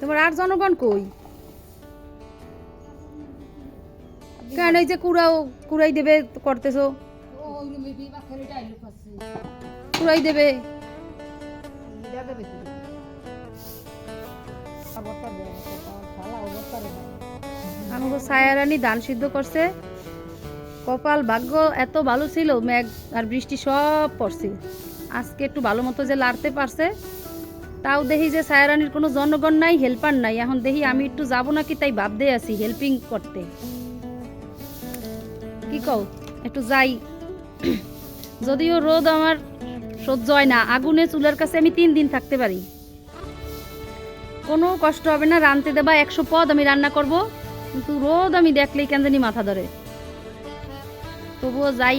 তোমার আর জনগণ কই? কেন এই যে কুড়াও, কুড়াই দেবে করতেছো? কুড়াই দেবে। আমাকে সায়ারানি ধান সিদ্ধ করছে। কপাল ভাগ্য এত ভালো ছিল, মেঘ আর বৃষ্টি সব পড়ছে। আজকে একটু ভালো মতো যে লাড়তে পারছে। তাও দেখি যে সায়ারানির কোনো জনগণ নাই হেল্পার নাই। এখন দেখি আমি একটু যাব নাকি, তাই ভাবতে আছি হেল্পিং করতে। কি কও? একটু যাই। যদিও রোদ আমার সহ্য হয় না, আগুনে চুলার কাছে আমি তিন দিন থাকতে পারি। কোনো কষ্ট হবে না রানতে দেবা, একশো পদ আমি রান্না করব। কিন্তু রোদ আমি দেখলেই কেন জানি মাথা ধরে। তবুও যাই।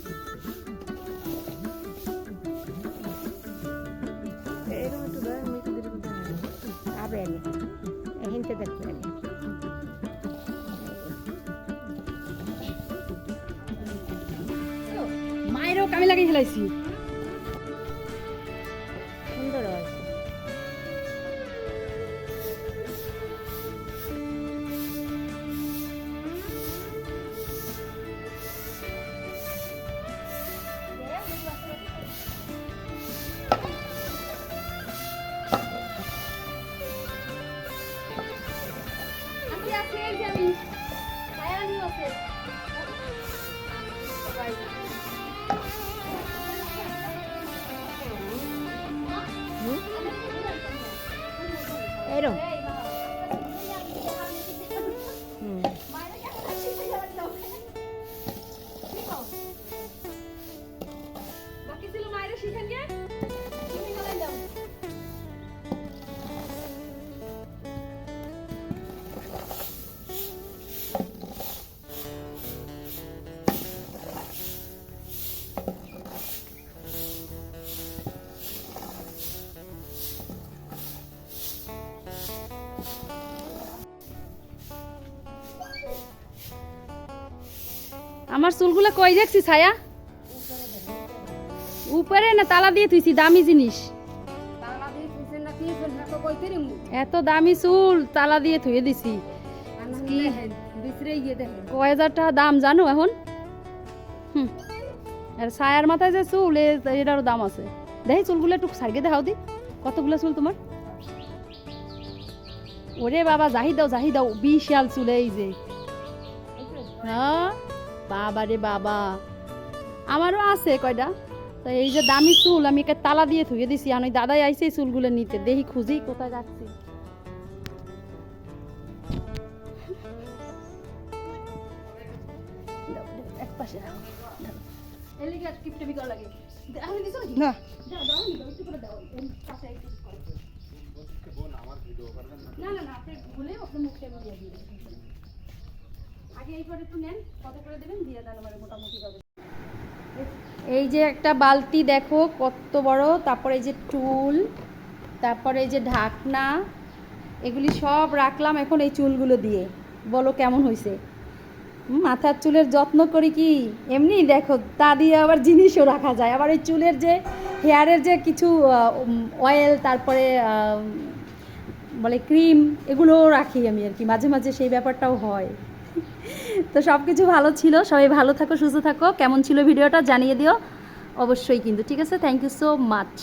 মায়েরও কামি লাগিয়ে সুন্দর হয় এরকম হুম আমার চুলগুলো কই দেখছি ছায়া? উপরে না তালা দিয়ে তুইছি দামি জিনিস। এত দামি চুল তালা দিয়ে থুয়ে দিছি। কয় হাজার টাকা দাম জানো এখন? হুম। আর ছায়ার মাথায় যে চুল এটারও দাম আছে। দেখি চুলগুলো একটু সারিয়ে দেখাও দি। কতগুলো চুল তোমার? ওরে বাবা জাহি দাও জাহি দাও বিশাল চুল এই যে। হ্যাঁ? বাবা রে বাবা আমারও আছে কয়টা তো এই যে দামি চুল আমি একে তালা দিয়ে থুয়ে দিছি আমি দাদাই আইছে এই চুলগুলো নিতে দেখি খুঁজি কোথায় যাচ্ছি দাও, দাও, এক পাশে রাখো, দাও। এর লিগে আর টিপটিপি করা লাগে। দে- আমি দিছো নাকি? না একটু একটু। না, না, আপনি ভুলে আপনি মুখে দিয়ে আগে এই পরে একটু নেন ভাবে। এই যে একটা বালতি দেখো, কত বড়, তারপরে এই যে টুল, তারপরে যে ঢাকনা, এগুলি সব রাখলাম এখন এই চুলগুলো দিয়ে। বলো কেমন হয়েছে মাথার চুলের যত্ন করি কি? এমনি দেখো, তা দিয়ে আবার জিনিসও রাখা যায়। আবার এই চুলের যে হেয়ারের যে কিছু অয়েল তারপরে বলে ক্রিম এগুলোও রাখি আমি আর কি। মাঝে মাঝে সেই ব্যাপারটাও হয়। তো সব কিছু ভালো ছিল। সবাই ভালো থাকো, সুস্থ থাকো। কেমন ছিল ভিডিওটা জানিয়ে দিও। অবশ্যই কিন্তু, ঠিক আছে? Thank you so much